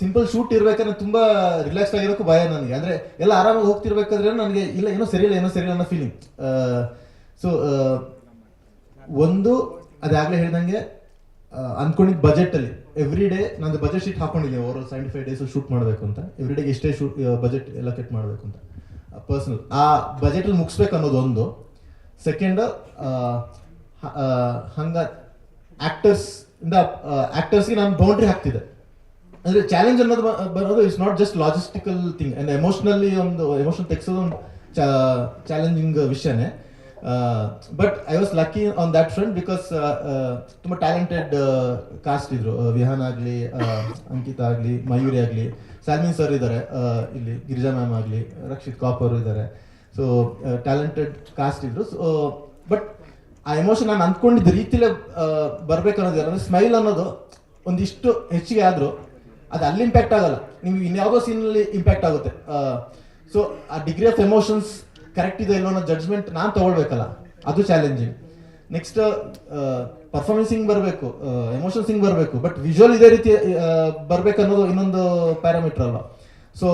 Simple shoot ಇರ್ಬೇಕಾದ್ರೆ ತುಂಬಾ relax ಆಗಿರೋಕ್ಕೂ ಭಯ ನನಗೆ. ಅಂದ್ರೆ ಎಲ್ಲ ಆರಾಮಾಗಿ ಹೋಗ್ತಿರ್ಬೇಕಾದ್ರೆ ನನಗೆ ಇಲ್ಲ, ಏನೋ ಸರಿಯಿಲ್ಲ ಏನೋ ಸರಿಯಿಲ್ಲ ಅನ್ನೋ ಫೀಲಿಂಗ್ ಸೊ ಒಂದು ಅದಾಗಲೇ ಹೇಳ್ದಂಗೆ ಅನ್ಕೊಂಡಿದ್ದ ಬಜೆಟ್ ಅಲ್ಲಿ. ಎವ್ರಿ ಡೇ ನಂದು ಬಜೆಟ್ ಶೀಟ್ ಹಾಕೊಂಡಿದ್ದೀನಿ over seventy five days shoot ಮಾಡಬೇಕು ಅಂತ. ಎವ್ರಿ ಡೇ ಎಷ್ಟೇ ಶೂಟ್ ಬಜೆಟ್ ಎಲ್ಲ ಕಟ್ ಮಾಡಬೇಕು ಅಂತ. ಪರ್ಸನಲ್ ಆ ಬಜೆಟ್ ಅಲ್ಲಿ ಮುಗಿಸ್ಬೇಕು ಅನ್ನೋದು ಒಂದು ಸೆಕೆಂಡ್ ಹಂಗ ಆಕ್ಟರ್ಸ್ ಇಂದ ಆಕ್ಟರ್ಸ್ಗೆ ನಾನು ಬೌಂಡ್ರಿ ಹಾಕ್ತಿದ್ದೆ. ಅಂದ್ರೆ ಚಾಲೆಂಜ್ ಅನ್ನೋದು ಬರೋದು it's not just logistical thing ಅಂದ್ರೆ ಎಮೋಷನಲ್ಲಿ ಒಂದು ಎಮೋಷನ್ ತೆಗ್ಸೋದು ಒಂದು ಚಾಲೆಂಜಿಂಗ್ ವಿಷಯನೇ. But I was lucky on that front because ತುಂಬ ಟ್ಯಾಲೆಂಟೆಡ್ ಕಾಸ್ಟ್ ಇದ್ರು. ವಿಹಾನ್ ಆಗಲಿ ಅಂಕಿತಾ ಆಗಲಿ, ಮಯೂರಿ ಆಗಲಿ, ಸಾಲ್ಮಿನ್ ಸರ್ ಇದ್ದಾರೆ ಇಲ್ಲಿ ಗಿರಿಜಾ ಮ್ಯಾಮ್ ಆಗಲಿ, ರಕ್ಷಿತ್ ಕಾಪರ್ ಇದ್ದಾರೆ ಸೊ ಟ್ಯಾಲೆಂಟೆಡ್ ಕಾಸ್ಟ್ ಇದ್ರು. ಸೊ ಬಟ್ ಆ ಎಮೋಷನ್ ನಾನು ಅಂದ್ಕೊಂಡಿದ್ದ ರೀತಿಲೇ ಬರ್ಬೇಕನ್ನೋದು ಅಂದ್ರೆ ಸ್ಮೈಲ್ ಅನ್ನೋದು ಒಂದಿಷ್ಟು ಹೆಚ್ಚಿಗೆ ಆದ್ರೂ. ಅದು ಅಲ್ಲಿ ಇಂಪ್ಯಾಕ್ಟ್ ಆಗಲ್ಲ. ನಿಮ್ಗೆ ಇನ್ಯಾವುದೋ ಸೀನಲ್ಲಿ ಇಂಪ್ಯಾಕ್ಟ್ ಆಗುತ್ತೆ. ಸೊ ಆ ಡಿಗ್ರಿ ಆಫ್ ಎಮೋಷನ್ಸ್ ಕರೆಕ್ಟ್ ಇದೆ ಇಲ್ಲೋ ಅನ್ನೋ ಜಡ್ಜ್ಮೆಂಟ್ ನಾನು ತಗೊಳ್ಬೇಕಲ್ಲ. ಅದು ಚಾಲೆಂಜಿಂಗ್ ನೆಕ್ಸ್ಟ್ ಪರ್ಫಾರ್ಮೆನ್ಸಿಂಗ್ ಬರಬೇಕು. ಎಮೋಷನ್ಸಿಂಗ್ ಬರಬೇಕು. ಬಟ್ ವಿಜುವಲ್ ಇದೇ ರೀತಿ ಬರ್ಬೇಕು ಅನ್ನೋದು ಇನ್ನೊಂದು ಪ್ಯಾರಾಮೀಟರ್ ಅಲ್ಲ so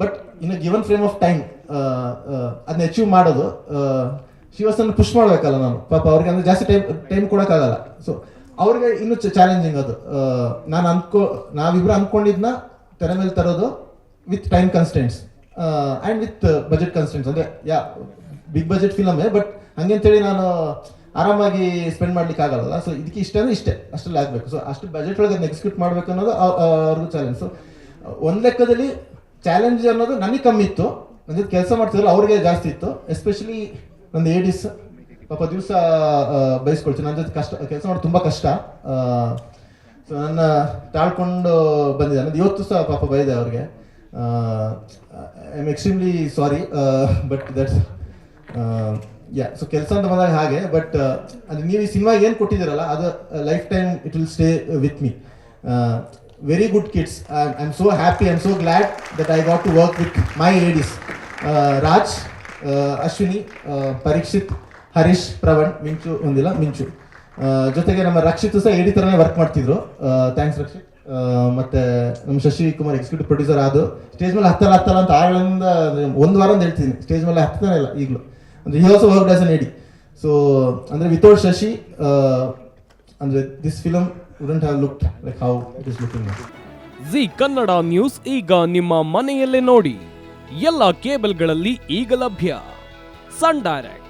but in given frame of time ಅದನ್ನ ಅಚೀವ್ ಮಾಡೋದು ಶಿವಸನ್ನ ಪುಷ್ ಮಾಡಬೇಕಲ್ಲ ನಾನು. ಪಾಪ ಅವ್ರಿಗೆ ಅಂದ್ರೆ ಜಾಸ್ತಿ ಟೈಮ್ ಟೈಮ್ ಕೊಡೋಕ್ಕಾಗಲ್ಲ. ಸೊ ಅವ್ರಿಗೆ ಇನ್ನೂ ಚಾಲೆಂಜಿಂಗ್ ಅದು. ನಾನು ಅನ್ಕೋ ನಾವಿಬ್ರು ಅನ್ಕೊಂಡಿದ್ನ ತೆರೆ ಮೇಲೆ ತರೋದು with time constraints and with budget constraints ಅಂದರೆ, ಯಾ ಬಿಗ್ ಬಜೆಟ್ ಫಿಲಮೇ ಬಟ್ ಹಂಗಂತೇಳಿ ನಾನು ಆರಾಮಾಗಿ ಸ್ಪೆಂಡ್ ಮಾಡ್ಲಿಕ್ಕೆ ಆಗಲ್ಲ ಸೊ ಇದಕ್ಕೆ ಇಷ್ಟ ಇಷ್ಟೇ. ಅಷ್ಟರಲ್ಲಿ ಆಗಬೇಕು. ಸೊ ಅಷ್ಟು ಬಜೆಟ್ ಒಳಗೆ ಅದನ್ನ ಎಕ್ಸಿಕ್ಯೂಟ್ ಮಾಡ್ಬೇಕು ಅನ್ನೋದು ಅವ್- ಅವ್ರಿಗೂ ಚಾಲೆಂಜ್ ಸೊ ಒಂದು ಲೆಕ್ಕದಲ್ಲಿ ಚಾಲೆಂಜ್ ಅನ್ನೋದು ನನಗೆ ಕಮ್ಮಿ ಇತ್ತು. ನನ್ನ ಕೆಲಸ ಮಾಡ್ತಿದ್ರು ಅವ್ರಿಗೆ ಜಾಸ್ತಿ ಇತ್ತು. ಎಸ್ಪೆಷಲಿ ನಂದು ಏಡಿಸ್ ಪಾಪ ದಿವಸ ಬಯಸ್ಕೊಳ್ತೀನಿ ನನ್ನ ಜೊತೆ ಕಷ್ಟ, ಕೆಲಸ ಮಾಡೋದು ತುಂಬಾ ಕಷ್ಟ. ಸೊ ನನ್ನ ತಾಳ್ಕೊಂಡು ಬಂದಿದ್ದಾನೆ ಇವತ್ತು ಸಹ ಪಾಪ ಬೈದೆ ಅವ್ರಿಗೆ. I am extremely sorry but that's yeah so ಕೆಲಸ ಅಂತ ಬಂದಾಗ ಹಾಗೆ ಬಟ್ ಅದು ನೀವು ಈ ಸಿನಿಮಾ ಏನು ಕೊಟ್ಟಿದ್ದೀರಲ್ಲ, ಅದು lifetime it will stay with me very good kids I am so happy I am so glad that I got to work with my ADs Raj Ashwini Parikshit Harish Pravan, ಮಿಂಚು ಒಂದಿಲ್ಲ, ಮಿಂಚು. ಜೊತೆಗೆ ನಮ್ಮ ರಕ್ಷಿತ್ ಸಹ ಎಡಿ ಥರನೇ ವರ್ಕ್ ಮಾಡ್ತಿದ್ರು. Thanks Rakshit. ಮತ್ತೆ ನಮ್ಮ ಶಶಿ ಕುಮಾರ್ ಎಕ್ಸಿಕ್ಯೂಟಿವ್ ಪ್ರೊಡ್ಯೂಸರ್ ಅದು ಸ್ಟೇಜ್ ಮೇಲೆ ಹತ್ತಲ್ಲ ಹತ್ತಲ್ಲ ಅಂತ ಆಗಳಿಂದ ಒಂದು ವಾರ ಅಂತ ಹೇಳ್ತೀನಿ. ಸ್ಟೇಜ್ ಮೇಲೆ ಹತ್ತಾನೆ ಇಲ್ಲ ಈಗಲೂ. ಅಂದರೆ ಆಲ್ಸೋ ವರ್ಕ್ ಆಸ್ ಅನ್ ಎಡಿ ಸೊ ಅಂದ್ರೆ ವಿತೌಟ್ ಶಶಿ ಅಂದ್ರೆ this film wouldn't have look like how it is looking Zee Kannada news ಈಗ ನಿಮ್ಮ ಮನೆಯಲ್ಲೇ ನೋಡಿ. ಎಲ್ಲ ಕೇಬಲ್ಗಳಲ್ಲಿ ಈಗ ಲಭ್ಯ. ಸನ್ ಡೈರೆಕ್ಟ್